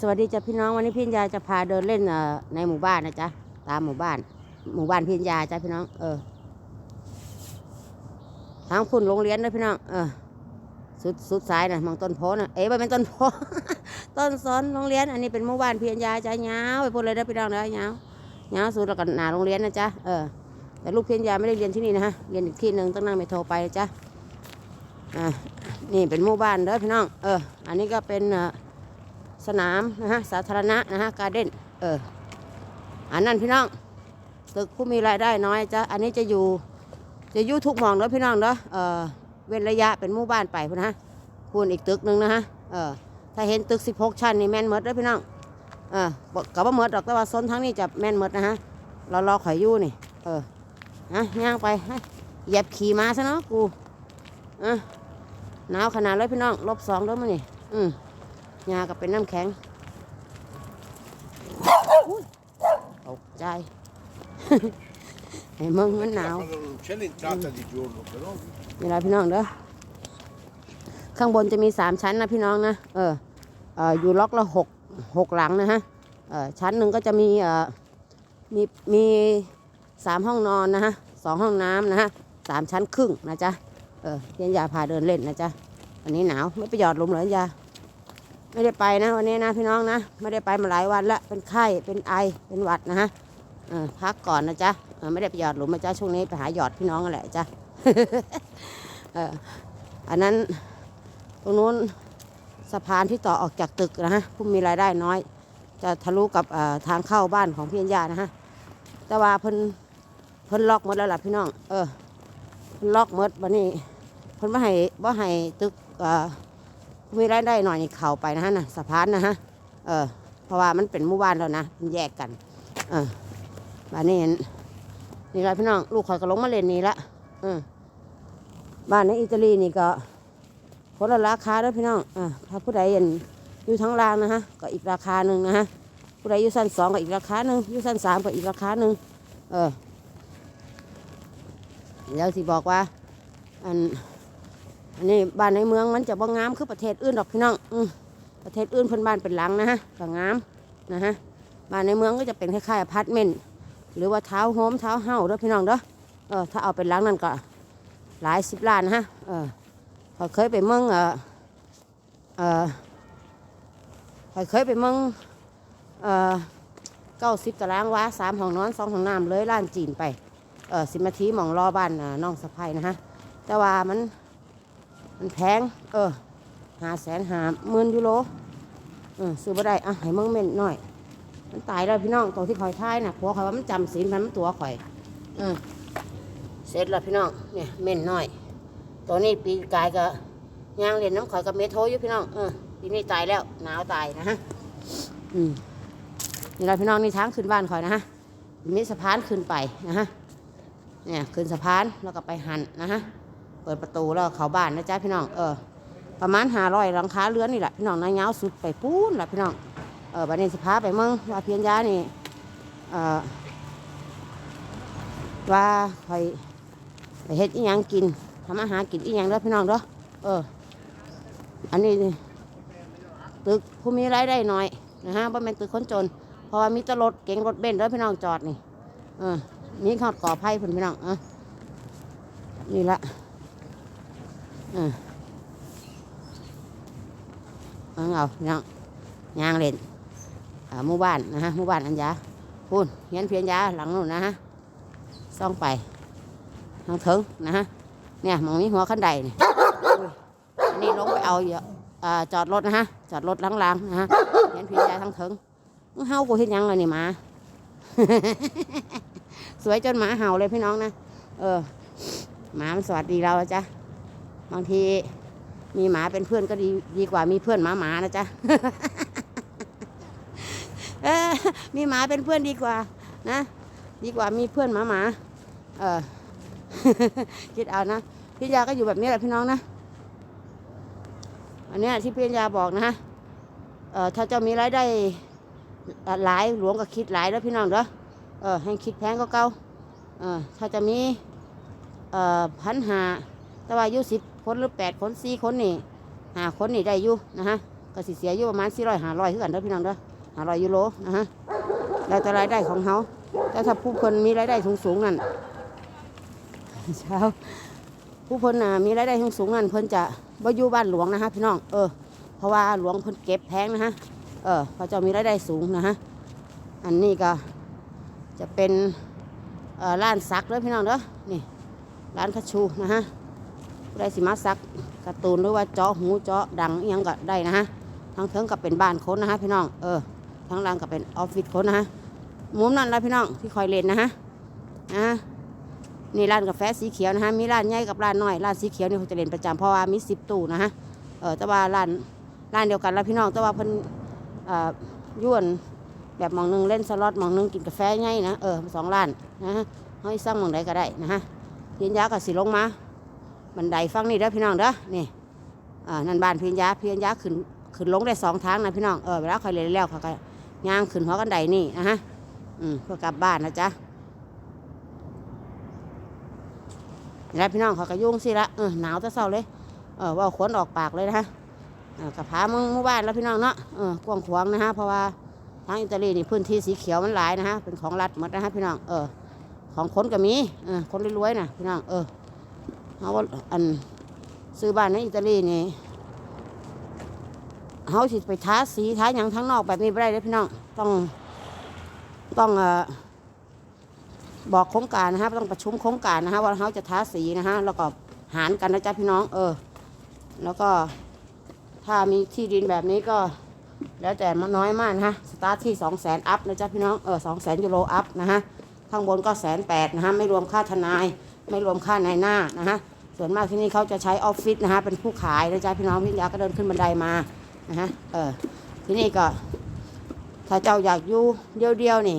สวัสดีจ้ะพี่น้องวันนี้พี่ยาจะพาเดินเล่นในหมู่บ้านนะจ๊ะตามหมู่บ้าน หมู่บ้านพี่ยาจ้ะพี่น้อง เออทางคุณโรงเรียนนะพี่น้องเออสุดสุดซ้ายนะมองต้นโพนะเอ๊ะมันเป็นต้นโพต้นสนโรงเรียน อันนี้เป็นหมู่บ้านพี่ยาจ้ะยาวไปพูดเลยนะพี่น้องนะยาวยาวสุดแล้วก็หนาโรงเรียนนะจ๊ะเออแต่ลูกพี่ยาไม่ได้เรียนที่นี่นะฮะเรียนอีกที่หนึ่งต้องนั่งไปโทรไปนะจ๊ะอ่านี่เป็นหมู่บ้านเด้อพี่น้องเอออันนี้ก็เป็นเอ่อ สนามนะฮะสาธารณะนะฮะการเด่นเอออันนั้นพี่น้องตึกผู้มีรายได้น้อยจ้ะอันนี้จะอยู่จะอยู่ทุกมองเด้อพี่น้องเด้อเออเว้นระยะเป็นหมู่บ้านไปพุ่นนะคูณอีกตึกหนึ่งนะฮะเออถ้าเห็นตึก 16 ชั้นนี่แม่นหมดเด้อพี่น้องเออกับว่าหมดดอกแต่ว่าซนทั้งนี้จะแม่นหมดนะฮะเรารอข่อยยู่นี่เออฮะย่างไปฮะเหยียบขี่มาซะเนาะกูอะหนาวขนาดเลยพี่น้องลบสองเด้อมั้งนี่อืม ยากับเป็นน้ำแข็งตกใจไอ้มึงมันหนาว Non c'è l'entrata di giorno, però. นี่ละพี่น้องเด้อ ข้างบนจะมีสามชั้นนะพี่น้องนะ เออเอออยู่ล็อกละหกหกหลังนะฮะ เออชั้นหนึ่งก็จะมีเออมีมีสามห้องนอนนะฮะสองห้องน้ำนะฮะสามชั้นครึ่งนะจ๊ะ เออเย็นยาพาเดินเล่นนะจ๊ะวันนี้หนาวไม่ไปหยอดลมเลยยา ไม่ได้ไปนะวันนี้นะพี่น้องนะ ไม่ได้ไปมาหลายวันละเป็นไข้เป็นไอเป็นหวัดนะฮะพักก่อนนะจ๊ะไม่ได้ไปหยอดหลุมนะจ๊ะช่วงนี้ไปหาหยอดพี่น้องกันแหละจ้ะอันนั้นตรงนู้นสะพานที่ต่อออกจากตึกนะฮะผู้มีรายได้น้อย จะทะลุกับทางเข้าบ้านของพี่อัญญานะฮะแต่ว่าเพิ่นเพิ่นล็อกหมดแล้วล่ะพี่น้อง เออเพิ่นล็อกหมดวันนี้เพิ่นไม่ให้บ่ให้ตึกอ่อ มีรายได้หน่อยนี่เข้าไปนะฮะนะสะพานนะฮะเออเพราะว่ามันเป็นหมู่บ้านแล้วนะมันแยกกัน เออบ้านนี้เห็นนี่ละพี่น้องลูกคอยก็ลงมาเล่นนี่ละเออบ้านในอิตาลีนี่ก็คนละราคาด้อพี่น้องอ่าถ้าผู้ใดเห็นอยู่ทั้งลางนะฮะก็อีกราคาหนึ่งนะฮะผู้ใดอยู่ชั้นสองก็อีกราคาหนึ่งอยู่ชั้นสามก็อีกราคาหนึ่งเออเดี๋ยวสิบอกว่าอัน อันนี้บ้านในเมืองมันจะบ่งามคือประเทศอื่นดอกพี่น้องอืประเทศอื่นเพิ่นบ้านเป็นหลังนะฮะก็งามนะฮะบ้านในเมืองก็จะเป็นคล้ายๆอพาร์ตเมนต์หรือว่าเท้าโฮมเท้าเฮาเด้อพี่น้องเด้อเออถ้าเอาเป็นหลังนั่นก็หลายสิบล้านนะฮะเออข้อเคยไปเมืองเออเออข้อเคยไปเมืองเออเก้าสิบตารางวาสามห้องนอนสองห้องน้ำเลยล้านจีนไปเออสิบนาทีหมองรอบ้านน่องสะพายนะฮะแต่ว่ามัน มันแพง เออหาแสนหาหมื่นยูโรเออซื้อมาได้อะให้มึงเม่นหน่อย มันตายแล้วพี่น้องตรงที่คอยท้ายน่ะผัวคอยว่ามันจำศีลมันมันตัวข่อยเออเสร็จแล้วพี่น้องเนี่ยเม่นหน่อย ตัวนี้ปีกายก็ย่างเรียนน้ำข่อยกับเมโทอยู่พี่น้องเออปีนี้ตายแล้วหนาวตายนะฮะอืมนี่เราพี่น้องนี่ทางขึ้นบ้านข่อยนะฮะมีสะพานขึ้นไปนะฮะเนี่ยขึ้นสะพานแล้วก็ไปหันนะฮะ เปิดประตูแล้วเขาบ้านนะจ๊ะพี่น้องเออประมาณหาร้อยหลังคาเรือนนี่แหละพี่น้องนายเงาวสุดไปปูนแหละพี่น้องเออบันนี้สิพาไปเมืองว่าเพียนยานี่เออว่าคอยไปเฮ็ดอีหยังกินทำอาหารกินอีหยังเด้อพี่น้องเด้อเออ อันนี้ตึกผู้มีรายได้น้อยนะฮะบ่แม่นตึกคนจนเพราะว่ามีแตรถเก๋งรถเบนซ์เด้อพี่น้องจอดนี่เออนี่ขอดก่อไผ่พุ่นพี่น้องเออนี่ละ อ่าเอาเอาพี่น้องยางเล่นหมู่บ้านนะฮะหมู่บ้านอันยาพูนเฮียนเพียนยาหลังนู้นนะฮะซ่องไปทางเถึงนะฮะเนี่ยมองนี้หัวขั้นใดนี่ยอันนี้ลงไปเอาอยู่อ่าจอดรถนะฮะจอดรถหลังๆนะฮะเฮียนเพียนยาทางเถึงเฮากูเห็นยังเลยนี่มาสวยจนหมาเห่าเลยพี่น้องนะเออหมามันสวัสดีเราจ้ะ บางที มีหมาเป็นเพื่อนก็ดีดีกว่ามีเพื่อนหมาหมานะจ๊ะเออมีหมาเป็นเพื่อนดีกว่า นะ ดีกว่ามีเพื่อนหมาหมา เออคิดเอานะพี่ยาก็อยู่แบบนี้แหละพี่น้องนะอันนี้ที่พี่ยาบอกนะเออถ้าจะมีรายได้หลายหลวงก็คิดหลายแล้วพี่น้องเด้อเออให้คิดแพงก็เก่าเออถ้าจะมีเอ่อพันหาแต่ว่าอายุสิบ คนหรือแปดคนสี่คนนี่หาคนนี่ได้อยู่นะฮะก็สิเสียอยู่ประมาณ400 500คือกันเด้อพี่น้องเด้อ500ยูโรนะฮะแล้วแต่รายได้ของเขาแต่ถ้าผู้คนมีรายได้สูงๆนั่นเช้าผู้เพิ่นน่ะมีรายได้สูงๆนั่นเพิ่นจะบ่อยู่บ้านหลวงนะฮะพี่น้องเออเพราะว่าหลวงเพิ่นเก็บแพงนะฮะเออเขาเจะมีรายได้สูงนะฮะอันนี้ก็จะเป็นร้านซักเด้อพี่น้องเด้อนี่ร้านคัชชูนะฮะ ผู้สิมาซักกร์ตูนหรือว่าเจาะหูเจาะดังยังก็ได้นะฮะทั้งเทิงก็เป็นบ้านคนนะฮะพี่น้องเออทั้งล่างก็เป็นออฟฟิศคนนะฮะมุมนั่นละพี่น้องที่คอยเล่นนะฮะนะนี่ร้านกาแฟสีเขียวนะฮะมีร้านใหญ่กับร้านน้อยร้านสีเขียวนี่เขาจะเล่นประจำเพราะว่ามีสิบตู้นะฮะเออแต่ว่าร้านร้านเดียวกันแล้วพี่น้องแต่ว่าเพิ่นเอ่อยวนแบบมองหนึงเล่นสล็อตมองหนึงกินกาแฟใหญ่นะเออสองร้านนะฮะให้สร้างมองใดก็ได้นะฮะเพียนยาก็สิลงมา บันไดฟังนี่เด้อพี่น้องเด้อนี่อ่านั่นบ้านเพียนยาเพียนยาขึ้นขึ้นลงได้สองทางนะพี่น้องเออเวลาใครเล่นแล้วเขาก็ย่างขึ้นหัวกันไดนี่นะฮะอืมเพื่อกลับบ้านนะจ๊ะแล้วพี่น้องเขาก็ยุ่งสิละเออหนาวแต่เศร้าเลยเออว่าขนออกปากเลยนะฮะกับพามึงมู่บ้านแล้วพี่น้องเนาะเออกว้างขวางนะฮะเพราะว่าทางอิตาลีนี่พื้นที่สีเขียวมันหลายนะฮะเป็นของรัฐหมดนะฮะพี่น้องเออของคนก็มีเออคนรวยๆนะพี่น้องเออ เขาว่าอันซื้อบ้านในอิตาลีนี่เขาสิไปทาสีทาอย่างทั้งนอกแบบนี้ไม่ได้เลยพี่น้องต้องต้องเอ่อบอกโครงการนะฮะต้องประชุมโครงการนะฮะว่าเขาจะทาสีนะฮะแล้วก็หารกันนะจ๊ะพี่น้องเออ แล้วก็ถ้ามีที่ดินแบบนี้ก็แล้วแต่มันน้อยมากนะฮะสตาร์ทที่สองแสนอัพนะจ๊ะพี่น้องเออสองแสนยูโรอัพนะฮะข้างบนก็แสนแปดนะฮะไม่รวมค่าทนาย ไม่รวมค่านายหน้านะฮะส่วนมากที่นี่เขาจะใช้ออฟฟิศนะฮะเป็นผู้ขายนะจ๊ะพี่น้องพี่ยาก็เดินขึ้นบันไดมานะฮะเออที่นี่ก็ถ้าเจ้าอยากอยู่เดียวๆนี่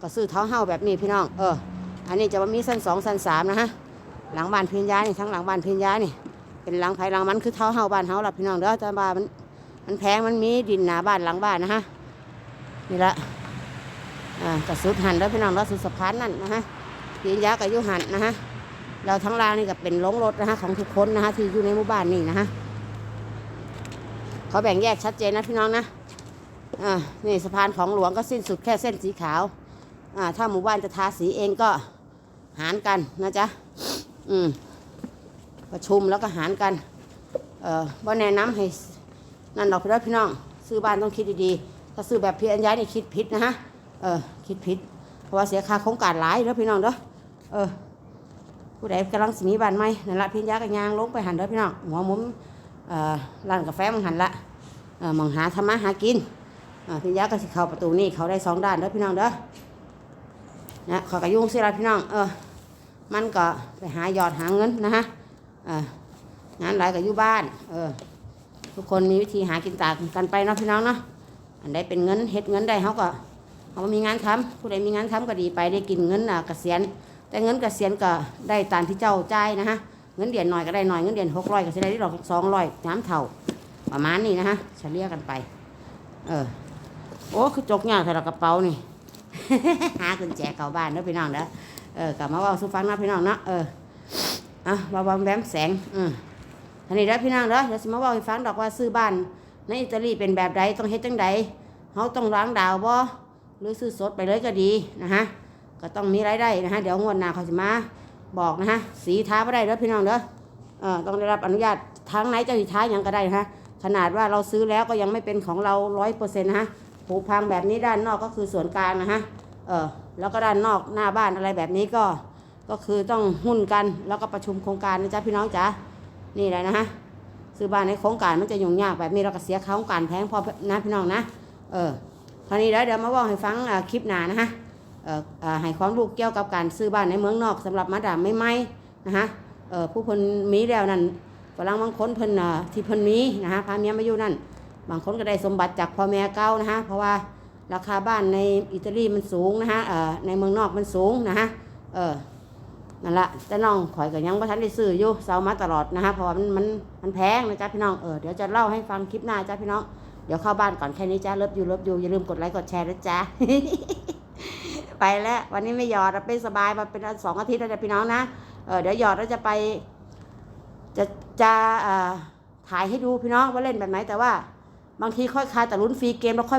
ก็ซื้อเท้าเฮ้าแบบนี้พี่น้องเอออันนี้จะว่ามีสั้นสองสั้นสามนะฮะหลังบ้านพียนยานี่ทั้งหลังบ้านพียนยานี่เป็นหลังไผ่หลังมันคือเท้าเฮ้าบ้านเฮาหล่ะพี่น้องเด้อแต่บ้านมันมันแพงมันมีดินหนาบ้านหลังบ้านนะฮะนี่ละอ่ากระสุดหันแล้วพี่น้องเราสุดสะพานนั่นนะฮะพียนยากับยุหันนะฮะ เราทั้งรางนี่ก็เป็นโรงรถนะฮะของทุกคนนะฮะที่อยู่ในหมู่บ้านนี่นะฮะเขาแบ่งแยกชัดเจนนะพี่น้องนะอ่านี่สะพานของหลวงก็สิ้นสุดแค่เส้นสีขาวอ่าถ้าหมู่บ้านจะทาสีเองก็หารกันนะจ๊ะอืมประชุมแล้วก็หารกันเอ่อบ่แนะนำให้นั่นดอกพี่น้องพี่น้อง ซื้อบ้านต้องคิดดีๆ ถ้าซื้อแบบพี่อัญญานี่คิดผิดนะฮะเออคิดผิด เพราะว่าเสียค่าโครงการหลายเด้อพี่น้องเด้อเออ ผู้ใดกำลังสิมีบ้านใหม่นั่นละพี่อัญญาก็ย่างลงไปหันเด้อพี่น้องหัวมุมร้านกาแฟมันหันละมองหาทำมาหากินพี่ยักษ์ก็สิเข้าประตูนี่เขาได้สองด้านเด้อพี่น้องเด้อนะขอกระยุ่งสิละพี่น้องเออมันก็ไปหายอดหาเงินนะฮะงานหลายกับอยู่บ้านเออทุกคนมีวิธีหากินต่ากกันไปเนาะพี่น้องเนาะอันใดเป็นเงินเฮ็ดเงินได้เขาก็เขาก็มีงานทำผู้ใดมีงานทำก็ดีไปได้กินเงินอะเกษียณ แต่เงินเกษียณก็ได้ตามที่เจ้าจ่ายนะฮะเงินเดือนหน่อยก็ได้หน่อยเงินเดือนหกร้อยก็จะได้ดอกสองร้อยน้ำเท่าประมาณนี้นะฮะเฉลี่ยกันไป เออโอ้คือจกยากใส่กระเป๋านี่ หากุญแจเข้าบ้านเด้อพี่น้องเด้อเออกลับมาว่าสู่ฟังนะพี่น้องเนาะเอออะเบาๆแบมแสงอืมอันนี้เด้อพี่น้องเด้อเดี๋ยวสิมาเว่าให้ฟังดอกว่าซื้อบ้านในอิตาลีเป็นแบบใดต้องเฮ็ดจังใดเฮาต้องล้างดาวบ่หรือซื้อสดไปเลยก็ดีนะฮะ ก็ต้องมีรายได้นะฮะเดี๋ยวงวดหน้าเขาสิมาบอกนะฮะสีท้าบ่ได้เด้อพี่น้องเด้อเออต้องได้รับอนุญาตทางไหนเจ้าสิท้ายังก็ได้นะฮะขนาดว่าเราซื้อแล้วก็ยังไม่เป็นของเรา100%นะฮะผูพังแบบนี้ด้านนอกก็คือส่วนกลางนะฮะเออแล้วก็ด้านนอกหน้าบ้านอะไรแบบนี้ก็ก็คือต้องหุ้นกันแล้วก็ประชุมโครงการนะจ๊ะพี่น้องจ๋านี่แหละนะฮะซื้อบ้านในโครงการมันจะยุ่งยากแบบนี้เราก็เสียค่าโครงการแพงพอนะพี่น้องนะเออคราวนี้แล้วเดี๋ยวมาบอกให้ฟังคลิปหนานะฮะ ให้ความรู้เกี่ยวกับการซื้อบ้านในเมืองนอกสำหรับมาดามไม่ไม่นะฮะผู้เพิ่นมีแล้วนั่นฝรั่งบางคนเพิ่นที่เพิ่นมีนะฮะพาเมียมาอยู่นั่น บางคนก็ได้สมบัติจากพ่อแม่เก่านะฮะเพราะว่าราคาบ้านในอิตาลีมันสูงนะฮะในเมืองนอกมันสูงนะฮะเออนั่นละแต่น้องข่อยก็ยังบ่ทันได้ซื้ออยู่เซามาตลอดนะฮะเพราะว่ามันมันมันแพงนะจ๊ะพี่น้องเออเดี๋ยวจะเล่าให้ฟังคลิปหน้าจ้ะพี่น้องเดี๋ยวเข้าบ้านก่อนแค่นี้จ้าเลิฟยูเลิฟยูอย่าลืมกดไลค์กดแชร์ด้วยจ้า ไปแล้ววันนี้ไม่หยอดอะเป็นสบายมาเป็นสองอาทิตย์แล้วพี่น้องนะเออเดี๋ยวหยอดแล้วจะไป จะจะถ่ายให้ดูพี่น้องว่าเล่นแบบไหนแต่ว่า บางทีค่อยคายแต่ลุ้นฟรีเกมแล้วค่อย